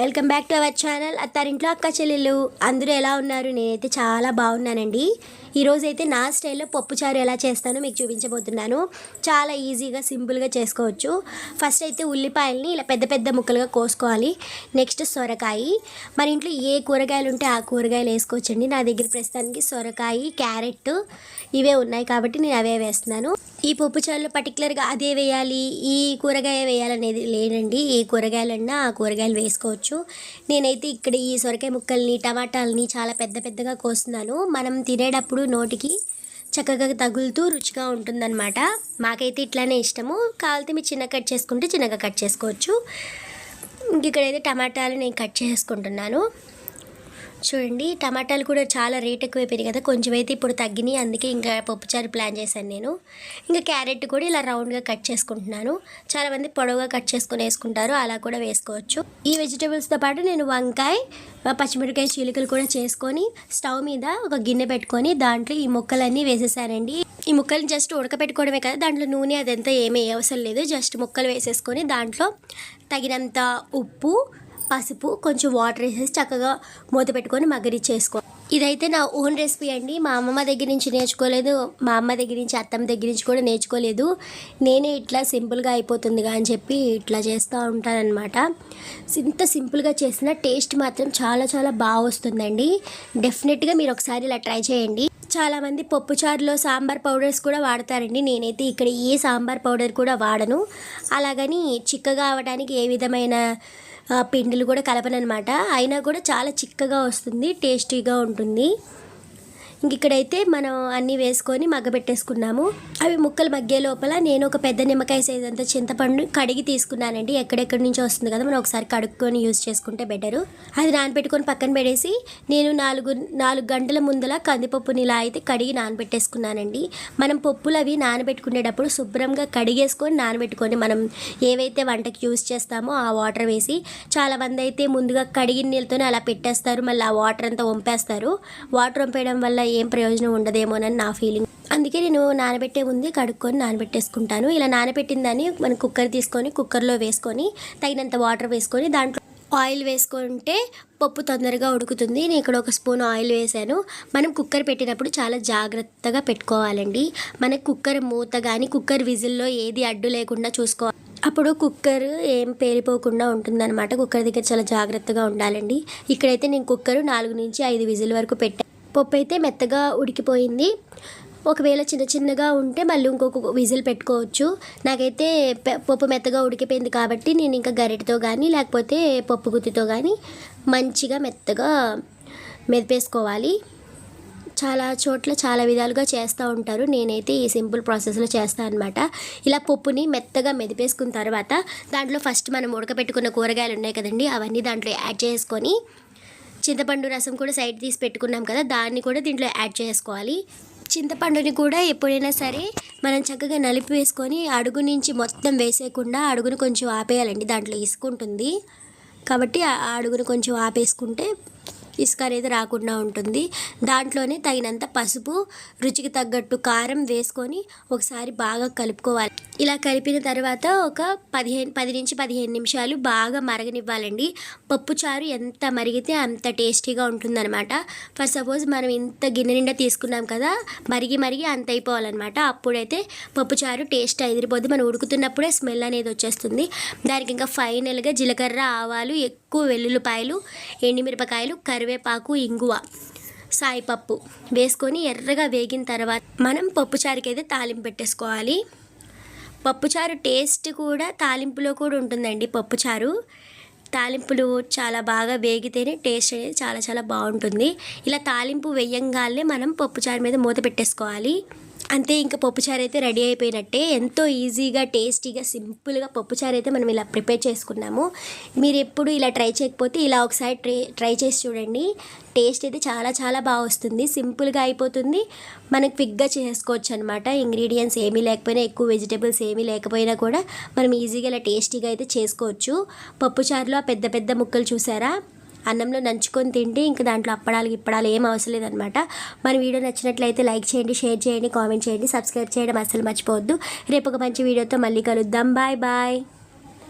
Welcome back to our channel అత్తారింట్లో అక్క చెల్లెలు అందరూ ఎలా ఉన్నారు? నేనైతే చాలా బాగున్నానండి. ఈరోజు అయితే నా స్టైల్లో పప్పుచారు ఎలా చేస్తానో మీకు చూపించబోతున్నాను. చాలా ఈజీగా సింపుల్గా చేసుకోవచ్చు. ఫస్ట్ అయితే ఉల్లిపాయల్ని ఇలా పెద్ద పెద్ద ముక్కలుగా కోసుకోవాలి. నెక్స్ట్ సొరకాయ. మన ఇంట్లో ఏ కూరగాయలు ఉంటే ఆ కూరగాయలు వేసుకోవచ్చండి. నా దగ్గర ప్రస్తుతానికి సొరకాయ క్యారెట్ ఇవే ఉన్నాయి కాబట్టి నేను అవే వేస్తున్నాను. ఈ పప్పుచారులో పర్టికులర్గా అదే వేయాలి ఈ కూరగాయ వేయాలనేది లేదండి. ఏ కూరగాయలన్నా ఆ కూరగాయలు వేసుకోవచ్చు. నేనైతే ఇక్కడ ఈ సొరకాయ ముక్కల్ని టమాటాలని చాలా పెద్ద పెద్దగా కోస్తున్నాను. మనం తినేటప్పుడు నోటికి చక్కగా తగులుతూ రుచిగా ఉంటుందన్నమాట. మాకైతే ఇట్లానే ఇష్టము. కావాలితే మీరు చిన్న కట్ చేసుకుంటే చిన్నగా కట్ చేసుకోవచ్చు. ఇంక ఇక్కడైతే టమాటాలు నేను కట్ చేసుకుంటున్నాను. చూడండి టమాటాలు కూడా చాలా రేట్ ఎక్కువైపోయాయి కదా కొంచెం అయితే ఇప్పుడు తగ్గినాయి అందుకే ఇంకా పప్పుచారు ప్లాన్ చేశాను నేను. ఇంకా క్యారెట్ కూడా ఇలా రౌండ్గా కట్ చేసుకుంటున్నాను. చాలామంది పొడవుగా కట్ చేసుకుని వేసుకుంటారు అలా కూడా వేసుకోవచ్చు. ఈ వెజిటేబుల్స్తో పాటు నేను వంకాయ పచ్చిమిరకాయ చీలికలు కూడా చేసుకొని స్టవ్ మీద ఒక గిన్నె పెట్టుకొని దాంట్లో ఈ ముక్కలన్నీ వేసేసానండి. ఈ ముక్కలు జస్ట్ ఉడకపెట్టుకోవడమే కదా దాంట్లో నూనె అదంతా ఏమీ అవసరం లేదు. జస్ట్ ముక్కలు వేసేసుకొని దాంట్లో తగినంత ఉప్పు పసుపు కొంచెం వాటర్ వేసేసి చక్కగా మూత పెట్టుకొని మగ్గరిచ్చేసుకో ఇదైతే నా ఓన్ రెసిపీ అండి. మా అమ్మమ్మ దగ్గర నుంచి నేర్చుకోలేదు మా అమ్మ దగ్గర నుంచి అత్తమ్మ దగ్గర నుంచి కూడా నేర్చుకోలేదు. నేనే ఇట్లా సింపుల్గా అయిపోతుందిగా అని చెప్పి ఇట్లా చేస్తూ ఉంటానన్నమాట. ఇంత సింపుల్గా చేసిన టేస్ట్ మాత్రం చాలా చాలా బాగా వస్తుందండి. డెఫినెట్గా మీరు ఒకసారి ఇలా ట్రై చేయండి. చాలామంది పప్పుచారులో సాంబార్ పౌడర్స్ కూడా వాడతారండి. నేనైతే ఇక్కడ ఏ సాంబార్ పౌడర్ కూడా వాడను. అలాగని చిక్కగా అవడానికి ఏ విధమైన పిండిలు కూడా కలపనమాట అయినా కూడా చాలా చిక్కగా వస్తుంది టేస్టీగా ఉంటుంది. ఇంక ఇక్కడైతే మనం అన్నీ వేసుకొని మగ్గబెట్టేసుకున్నాము. అవి ముక్కలు మగ్గే లోపల నేను ఒక పెద్ద నిమ్మకాయ సైజ్ అంత చింతపండు కడిగి తీసుకున్నానండి. ఎక్కడెక్కడి నుంచి వస్తుంది కదా మనం ఒకసారి కడుక్కొని యూజ్ చేసుకుంటే బెటరు అది నానబెట్టుకొని పక్కన పెడేసి నేను నాలుగు నాలుగు గంటల ముందల కందిపప్పుని ఇలా అయితే కడిగి నానబెట్టేసుకున్నానండి. మనం పప్పులు అవి నానబెట్టుకునేటప్పుడు శుభ్రంగా కడిగేసుకొని నానబెట్టుకొని మనం ఏవైతే వంటకి యూజ్ చేస్తామో ఆ వాటర్ వేసి చాలామంది అయితే ముందుగా కడిగిన నీళ్ళతోనే అలా పెట్టేస్తారు. మళ్ళీ ఆ వాటర్ అంతా వంపేస్తారు. వాటర్ వంపేయడం వల్ల ఏం ప్రయోజనం ఉండదేమోనని నా ఫీలింగ్ అందుకే నేను నానబెట్టే ముందు కడుక్కొని నానబెట్టేసుకుంటాను. ఇలా నానబెట్టిందని మనం కుక్కర్ తీసుకొని కుక్కర్లో వేసుకొని తగినంత వాటర్ వేసుకొని దాంట్లో ఆయిల్ వేసుకుంటే పప్పు తొందరగా ఉడుకుతుంది. నేను ఇక్కడ ఒక స్పూన్ ఆయిల్ వేసాను. మనం కుక్కర్ పెట్టినప్పుడు చాలా జాగ్రత్తగా పెట్టుకోవాలండి. మన కుక్కర్ మూత కానీ కుక్కర్ విజిల్లో ఏది అడ్డు లేకుండా చూసుకోవాలి. అప్పుడు కుక్కర్ ఏం పేరిపోకుండా ఉంటుందన్నమాట. కుక్కర్ దగ్గర చాలా జాగ్రత్తగా ఉండాలండి. ఇక్కడైతే నేను కుక్కర్ నాలుగు నుంచి ఐదు విజిల్ వరకు పెట్టాను పప్పు అయితే మెత్తగా ఉడికిపోయింది. ఒకవేళ చిన్న చిన్నగా ఉంటే మళ్ళీ ఇంకొక విజిల్ పెట్టుకోవచ్చు. నాకైతే పప్పు మెత్తగా ఉడికిపోయింది కాబట్టి నేను ఇంకా గరిటతో కానీ లేకపోతే పప్పు గుత్తితో కానీ మంచిగా మెత్తగా మెదిపేసుకోవాలి. చాలా చోట్ల చాలా విధాలుగా చేస్తూ ఉంటారు. నేనైతే ఈ సింపుల్ ప్రాసెస్లో చేస్తాను అనమాట ఇలా పప్పుని మెత్తగా మెదిపేసుకున్న తర్వాత దాంట్లో ఫస్ట్ మనం ఉడకపెట్టుకున్న కూరగాయలు ఉన్నాయి కదండి అవన్నీ దాంట్లో యాడ్ చేసుకొని చింతపండు రసం కూడా సైడ్ తీసి పెట్టుకున్నాం కదా దాన్ని కూడా దీంట్లో యాడ్ చేసుకోవాలి. చింతపండుని కూడా ఎప్పుడైనా సరే మనం చక్కగా నలిపి వేసుకొని అడుగు నుంచి మొత్తం వేసేయకుండా అడుగును కొంచెం ఆపేయాలండి దాంట్లో ఇసుకుంటుంది కాబట్టి ఆ అడుగును కొంచెం ఆపేసుకుంటే ఇసుక అనేది రాకుండా ఉంటుంది. దాంట్లోనే తగినంత పసుపు రుచికి తగ్గట్టు కారం వేసుకొని ఒకసారి బాగా కలుపుకోవాలి. ఇలా కలిపిన తర్వాత ఒక పదిహేను పది నుంచి పదిహేను నిమిషాలు బాగా మరగనివ్వాలండి. పప్పు చారు ఎంత మరిగితే అంత టేస్టీగా ఉంటుందన్నమాట. ఫర్ సపోజ్ మనం ఇంత గిన్నె నిండా తీసుకున్నాం కదా మరిగి మరిగి అంత అయిపోవాలన్నమాట. అప్పుడైతే పప్పు చారు టేస్ట్ ఎదిరిపోద్ది. మనం ఉడుకుతున్నప్పుడే స్మెల్ అనేది వచ్చేస్తుంది. దానికి ఇంకా ఫైనల్గా జీలకర్ర ఆవాలు ఎక్కువ వెల్లుల్లిపాయలు ఎండుమిరపకాయలు కరివేపాకు ఇంగువ సాయిపప్పు వేసుకొని ఎర్రగా వేగిన తర్వాత మనం పప్పుచారుకి అయితే తాలింపు పెట్టేసుకోవాలి. పప్పుచారు టేస్ట్ కూడా తాలింపులో కూడా ఉంటుందండి పప్పుచారు. తాలింపులు చాలా బాగా వేగితేనే టేస్ట్ అనేది చాలా చాలా బాగుంటుంది. ఇలా తాలింపు వేయంగానే మనం పప్పుచారు మీద మూత పెట్టేసుకోవాలి. అంతే ఇంకా పప్పుచారు అయితే రెడీ అయిపోయినట్టే. ఎంతో ఈజీగా టేస్టీగా సింపుల్గా పప్పుచారు అయితే మనం ఇలా ప్రిపేర్ చేసుకున్నాము. మీరు ఎప్పుడు ఇలా ట్రై చేయకపోతే ఇలా ఒకసారి ట్రై ట్రై చేసి చూడండి. టేస్ట్ అయితే చాలా చాలా బాగా వస్తుంది. సింపుల్గా అయిపోతుంది. మనం క్విక్గా చేసుకోవచ్చు అనమాట ఇంగ్రీడియంట్స్ ఏమీ లేకపోయినా ఎక్కువ వెజిటేబుల్స్ ఏమీ లేకపోయినా కూడా మనం ఈజీగా ఇలా టేస్టీగా అయితే చేసుకోవచ్చు. పప్పుచారులో ఆ పెద్ద పెద్ద ముక్కలు చూసారా? అన్నంలో నంచుకొని తింటే ఇంకా దాంట్లో అప్పడాలు ఇప్పడాలు ఏం అవసరం లేదనమాట. మన వీడియో నచ్చినట్లయితే లైక్ చేయండి షేర్ చేయండి కామెంట్ చేయండి సబ్స్క్రైబ్ చేయడం అసలు మర్చిపోవద్దు. రేపు ఒక మంచి వీడియోతో మళ్ళీ కలుద్దాం. Bye bye.